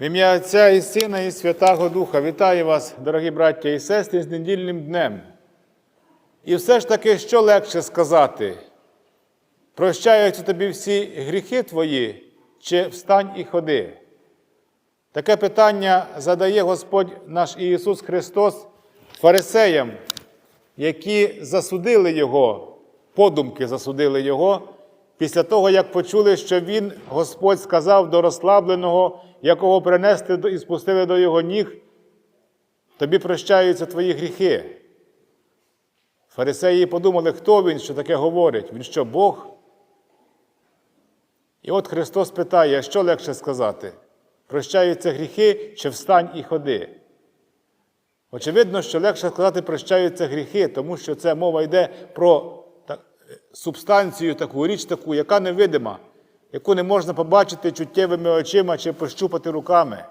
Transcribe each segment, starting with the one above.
В ім'я Отця і Сина, і Святого Духа вітаю вас, дорогі браття і сестри, з недільним днем. І все ж таки, що легше сказати? Прощаються тобі всі гріхи твої, чи встань і ходи? Таке питання задає Господь наш Ісус Христос фарисеям, які засудили Його, подумки засудили Його, після того, як почули, що Він, Господь, сказав до розслабленого, якого принесли і спустили до Його ніг, тобі прощаються твої гріхи. Фарисеї подумали, хто він, що таке говорить? Він що, Бог? І от Христос питає, що легше сказати? Прощаються гріхи чи встань і ходи? Очевидно, що легше сказати прощаються гріхи, тому що це мова йде про субстанцію, таку річ, таку, яка невидима, яку не можна побачити чуттєвими очима чи пощупати руками.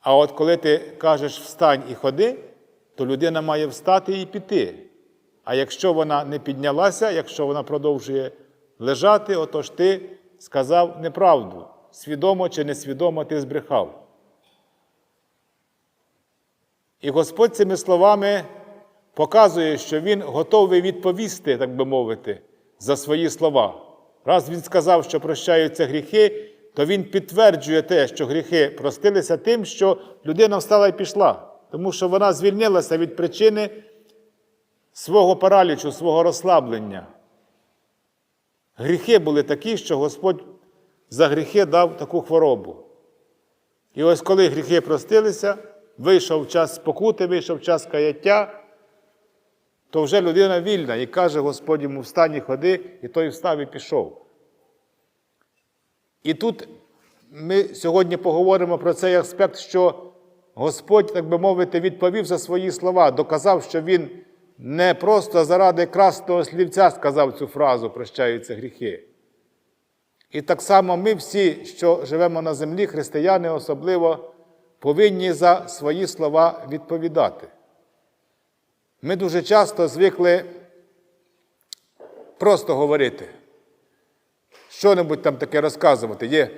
А от коли ти кажеш встань і ходи, то людина має встати і піти. А якщо вона не піднялася, якщо вона продовжує лежати, отож ти сказав неправду. Свідомо чи несвідомо ти збрехав. І Господь цими словами показує, що Він готовий відповісти, так би мовити, за свої слова. Раз Він сказав, що прощаються гріхи, то Він підтверджує те, що гріхи простилися тим, що людина встала і пішла, тому що вона звільнилася від причини свого паралічу, свого розслаблення. Гріхи були такі, що Господь за гріхи дав таку хворобу. І ось коли гріхи простилися, вийшов час спокути, вийшов час каяття, то вже людина вільна і каже Господь йому встань і ходи, і той встав і пішов. І тут ми сьогодні поговоримо про цей аспект, що Господь, так би мовити, відповів за свої слова, доказав, що Він не просто заради красного слівця сказав цю фразу прощаються гріхи. І так само ми всі, що живемо на землі, християни особливо, повинні за свої слова відповідати. Ми дуже часто звикли просто говорити, що-небудь там таке розказувати. Є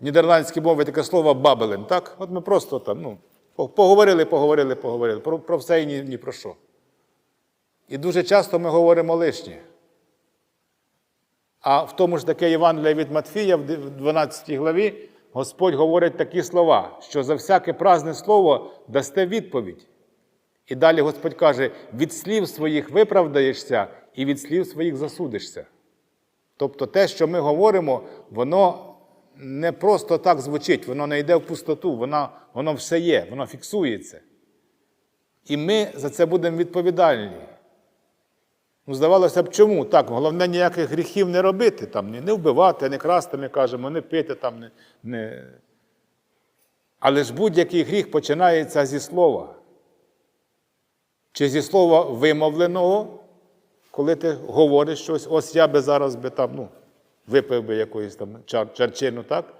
в нідерландській мові таке слово бабелен, так? От ми просто там, ну, поговорили, поговорили, поговорили, про, про все і ні, ні про що. І дуже часто ми говоримо лишнє. А в тому ж таке Євангелія від Матфія, в 12 главі, Господь говорить такі слова, що за всяке празне слово дасте відповідь. І далі Господь каже: від слів своїх виправдаєшся і від слів своїх засудишся. Тобто те, що ми говоримо, воно не просто так звучить, воно не йде в пустоту, воно, воно все є, воно фіксується. І ми за це будемо відповідальні. Ну, здавалося б, чому? Так, головне ніяких гріхів не робити, там, не, вбивати, не красти, ми кажемо, не пити, там, не, не... але ж будь-який гріх починається зі слова. Чи зі слова вимовленого, коли ти говориш щось, ось я би зараз би там, ну, випив би якоїсь там чар, чарчину, так?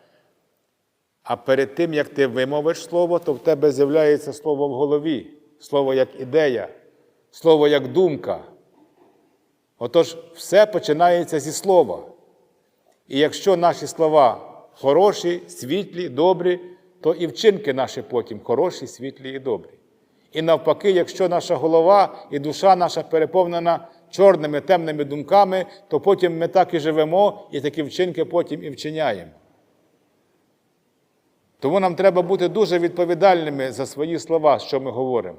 А перед тим, як ти вимовиш слово, то в тебе з'являється слово в голові, слово як ідея, слово як думка. Отож, все починається зі слова. І якщо наші слова хороші, світлі, добрі, то і вчинки наші потім хороші, світлі і добрі. І навпаки, якщо наша голова і душа наша переповнена чорними темними думками, то потім ми так і живемо, і такі вчинки потім і вчиняємо. Тому нам треба бути дуже відповідальними за свої слова, що ми говоримо.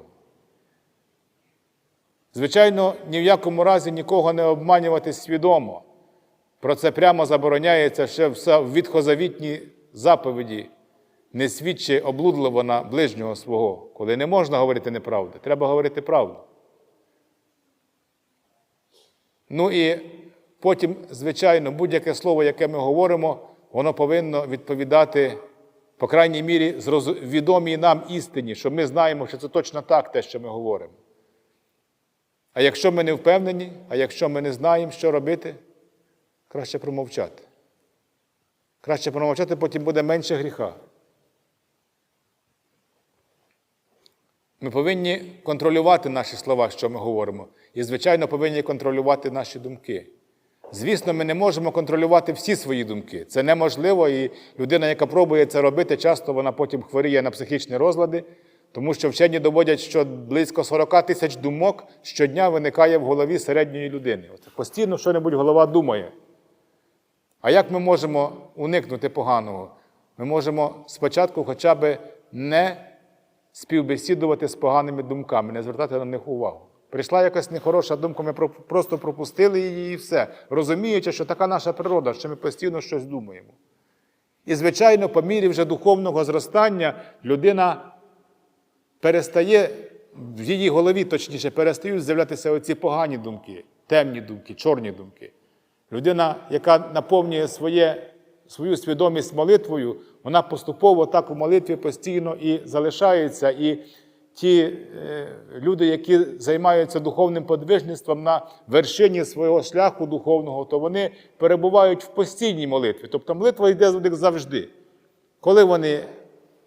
Звичайно, ні в якому разі нікого не обманювати свідомо. Про це прямо забороняється ще в відхозавітній заповіді. Не свідчи облудливо на ближнього свого, коли не можна говорити неправду, треба говорити правду. Ну і потім, звичайно, будь-яке слово, яке ми говоримо, воно повинно відповідати, по крайній мірі, відомій нам істині, що ми знаємо, що це точно так, те, що ми говоримо. А якщо ми не впевнені, а якщо ми не знаємо, що робити, краще промовчати. Краще промовчати, потім буде менше гріха. Ми повинні контролювати наші слова, що ми говоримо, і, звичайно, повинні контролювати наші думки. звісно, ми не можемо контролювати всі свої думки. Це неможливо, і людина, яка пробує це робити, часто вона потім хворіє на психічні розлади, тому що вчені доводять, що близько 40 тисяч думок щодня виникає в голові середньої людини. От постійно що-небудь голова думає. А як ми можемо уникнути поганого? Ми можемо спочатку хоча б не співбесідувати з поганими думками, не звертати на них увагу. Прийшла якась нехороша думка, ми просто пропустили її і все, розуміючи, що така наша природа, що ми постійно щось думаємо. І, звичайно, по мірі вже духовного зростання людина перестає, в її голові, точніше, перестають з'являтися оці погані думки, темні думки, чорні думки. Людина, яка наповнює своє, свою свідомість молитвою, вона поступово так у молитві постійно і залишається. І ті е, люди, які займаються духовним подвижництвом на вершині свого шляху духовного, то вони перебувають в постійній молитві. Тобто молитва йде з них завжди. Коли вони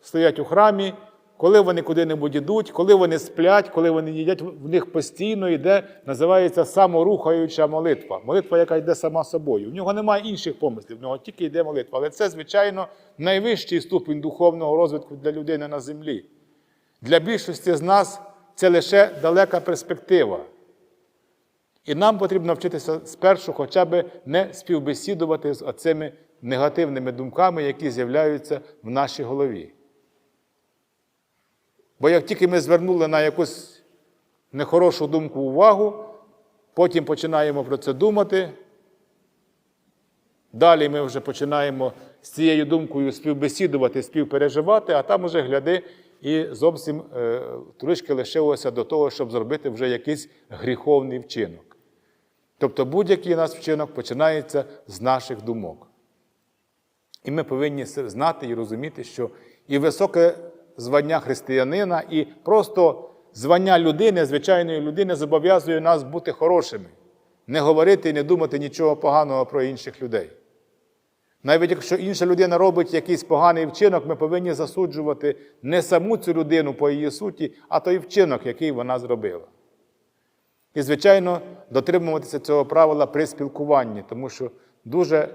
стоять у храмі, коли вони куди-небудь ідуть, коли вони сплять, коли вони їдять, в них постійно йде, називається саморухаюча молитва. Молитва, яка йде сама собою. В нього немає інших помислів, в нього тільки йде молитва. Але це, звичайно, найвищий ступінь духовного розвитку для людини на землі. Для більшості з нас це лише далека перспектива. І нам потрібно вчитися спершу хоча б не співбесідувати з оцими негативними думками, які з'являються в нашій голові. Бо як тільки ми звернули на якусь нехорошу думку увагу, потім починаємо про це думати. Далі ми вже починаємо з цією думкою співбесідувати, співпереживати, а там уже гляди і зовсім е, трішки лишилося до того, щоб зробити вже якийсь гріховний вчинок. Тобто будь-який у нас вчинок починається з наших думок. І ми повинні знати і розуміти, що і високе звання християнина, і просто звання людини, звичайної людини, зобов'язує нас бути хорошими, не говорити і не думати нічого поганого про інших людей. Навіть якщо інша людина робить якийсь поганий вчинок, ми повинні засуджувати не саму цю людину по її суті, а той вчинок, який вона зробила. І, звичайно, дотримуватися цього правила при спілкуванні, тому що дуже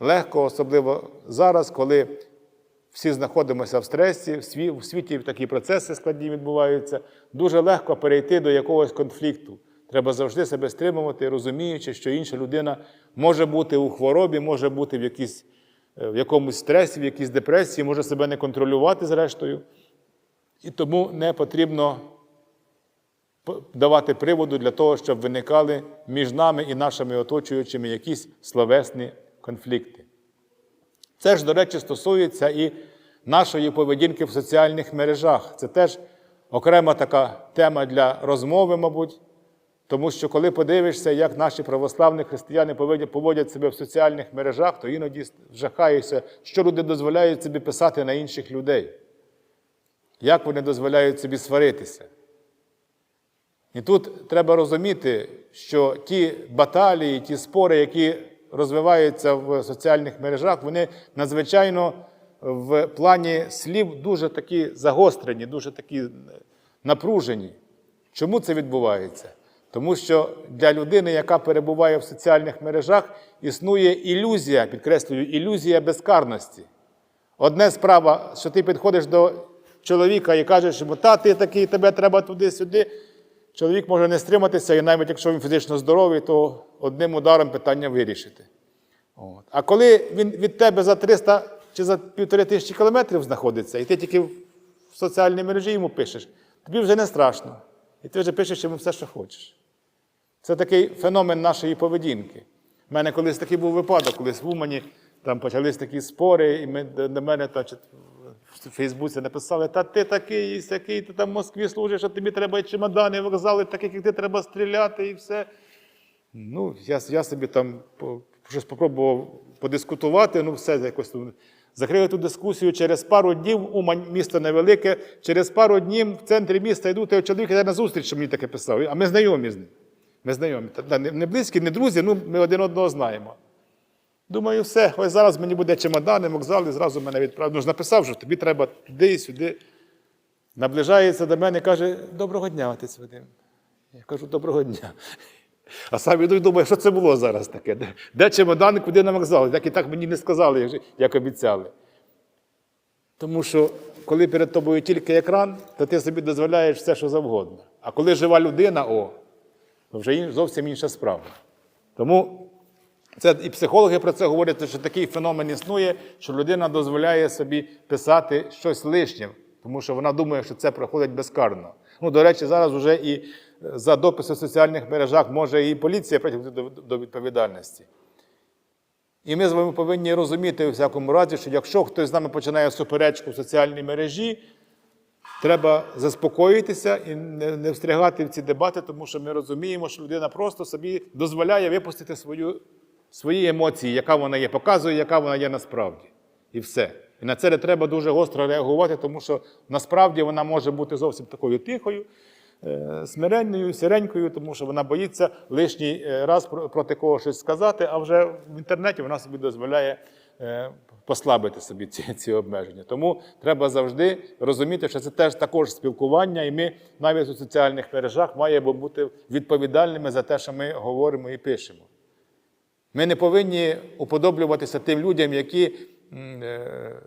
легко, особливо зараз, коли всі знаходимося в стресі, в сві- в світі такі процеси складні відбуваються, дуже легко перейти до якогось конфлікту. Треба завжди себе стримувати, розуміючи, що інша людина може бути у хворобі, може бути в, якійсь, е, в якомусь стресі, в якійсь депресії, може себе не контролювати зрештою. І тому не потрібно давати приводу для того, щоб виникали між нами і нашими оточуючими якісь словесні конфлікти. Це ж, до речі, стосується і нашої поведінки в соціальних мережах. Це теж окрема така тема для розмови, мабуть. Тому що коли подивишся, як наші православні християни поводять- себе в соціальних мережах, то іноді жахаєшся, що люди дозволяють собі писати на інших людей. Як вони дозволяють собі сваритися. І тут треба розуміти, що ті баталії, ті спори, які розвиваються в соціальних мережах, вони надзвичайно в плані слів дуже такі загострені, дуже такі напружені. Чому це відбувається? Тому що для людини, яка перебуває в соціальних мережах, існує ілюзія, підкреслюю, ілюзія безкарності. Одне справа, що ти підходиш до чоловіка і кажеш йому, та ти такий, тебе треба туди-сюди. Чоловік може не стриматися, і навіть якщо він фізично здоровий, то одним ударом питання вирішити. От. А коли він від тебе за 300 чи за півтори тисячі кілометрів знаходиться, і ти тільки в соціальній мережі йому пишеш, тобі вже не страшно. І ти вже пишеш йому все, що хочеш. Це такий феномен нашої поведінки. У мене колись такий був випадок, колись в Умані там почались такі спори, і ми до мене та, в Фейсбуці написали, та ти такий, і сякий, ти там в Москві служиш, а тобі треба і чемодани, вокзали, таких, як ти треба стріляти і все. Ну, я, я собі там щось спробував подискутувати, ну все якось. Закрили ту дискусію через пару днів, Умань місто невелике, через пару днів в центрі міста йду, той чоловік йде на зустріч, що мені таке писав, а ми знайомі з ним. Ми знайомі. Не близькі, не друзі, ну ми один одного знаємо. Думаю, все, ось зараз мені буде чемодани, вокзал, і зразу мене відправили. Ну ж написав, що тобі треба туди і сюди. Наближається до мене і каже: Доброго дня, отець Вадим. Я кажу, доброго дня. А сам іду і думаю, що це було зараз таке? Де, де чемодан, куди на вокзал? Так і так мені не сказали, як, обіцяли. Тому що коли перед тобою тільки екран, то ти собі дозволяєш все, що завгодно. А коли жива людина, о, то вже зовсім інша справа. Тому це і психологи про це говорять, що такий феномен існує, що людина дозволяє собі писати щось лишнє, тому що вона думає, що це проходить безкарно. Ну, до речі, зараз вже і е, за дописи в соціальних мережах може і поліція притягнути до, відповідальності. І ми з вами повинні розуміти у всякому разі, що якщо хтось з нами починає суперечку в соціальній мережі, треба заспокоїтися і не встрягати в ці дебати, тому що ми розуміємо, що людина просто собі дозволяє випустити свою, свої емоції, яка вона є, показує, яка вона є насправді. І все. І на це не треба дуже гостро реагувати, тому що насправді вона може бути зовсім такою тихою, е, смиренною, сіренькою, тому що вона боїться лишній е, раз проти кого щось сказати, а вже в інтернеті вона собі дозволяє е, послабити собі ці, ці обмеження. Тому треба завжди розуміти, що це теж також спілкування, і ми навіть у соціальних мережах маємо бути відповідальними за те, що ми говоримо і пишемо. Ми не повинні уподоблюватися тим людям, які е,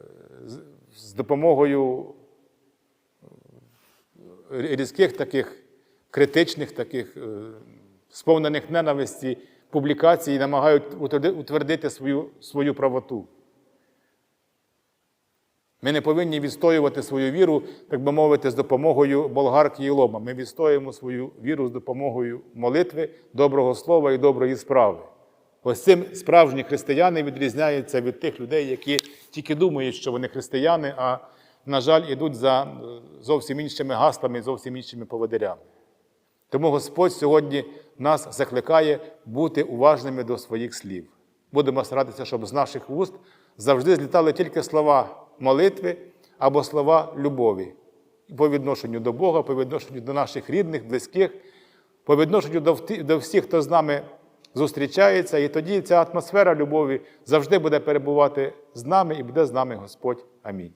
з- допомогою різких таких критичних, таких е, сповнених ненависті публікацій намагають утвердити свою, свою правоту. Ми не повинні відстоювати свою віру, так би мовити, з допомогою болгарки і лома. Ми відстоюємо свою віру з допомогою молитви, доброго слова і доброї справи. Ось цим справжні християни відрізняються від тих людей, які тільки думають, що вони християни, а, на жаль, ідуть за е, зовсім іншими гаслами, зовсім іншими поводирями. Тому Господь сьогодні нас закликає бути уважними до своїх слів. Будемо старатися, щоб з наших вуст завжди злітали тільки слова молитви або слова любові по відношенню до Бога, по відношенню до наших рідних, близьких, по відношенню до всіх, хто з нами зустрічається, і тоді ця атмосфера любові завжди буде перебувати з нами і буде з нами Господь. Амінь.